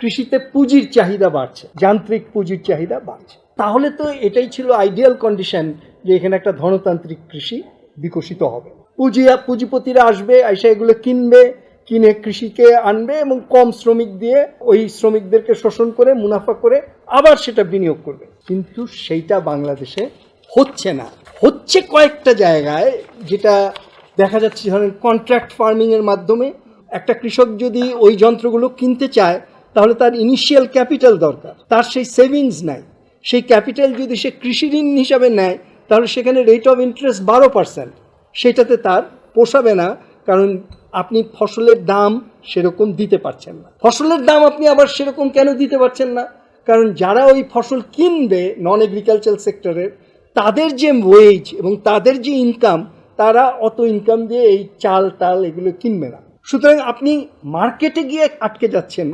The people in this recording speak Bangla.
কৃষিতে পুঁজির চাহিদা বাড়ছে, যান্ত্রিক পুঁজির চাহিদা বাড়ছে। তাহলে তো এটাই ছিল আইডিয়াল কন্ডিশন যে এখানে একটা ধনতান্ত্রিক কৃষি বিকশিত হবে। পুঁজি পুঁজিপতিরা আসবে, এসে এগুলো কিনবে, কিনে কৃষিকে আনবে এবং কম শ্রমিক দিয়ে ওই শ্রমিকদেরকে শোষণ করে, মুনাফা করে আবার সেটা বিনিয়োগ করবে। কিন্তু সেইটা বাংলাদেশে হচ্ছে না। হচ্ছে কয়েকটা জায়গায় যেটা দেখা যাচ্ছে, ধরেন কন্ট্রাক্ট ফার্মিংয়ের মাধ্যমে একটা কৃষক যদি ওই যন্ত্রগুলো কিনতে চায় তাহলে তার ইনিশিয়াল ক্যাপিটাল দরকার। তার সেই সেভিংস নাই। সেই ক্যাপিটাল যদি সে কৃষি ঋণ হিসাবে নেয়, তাহলে সেখানে রেট অফ ইন্টারেস্ট বারো পার্সেন্ট সেটাতে তার পোষাবে না, কারণ আপনি ফসলের দাম সেরকম দিতে পারছেন না। ফসলের দাম আপনি আবার সেরকম কেন দিতে পারছেন না? কারণ যারা ওই ফসল কিনবে নন এগ্রিকালচার সেক্টরের তাদের যে ওয়েজ এবং তাদের যে ইনকাম তারা অত ইনকাম দিয়ে এই চাল টাল এগুলো কিনবে না। সুতরাং আপনি মার্কেটে গিয়ে আটকে যাচ্ছেন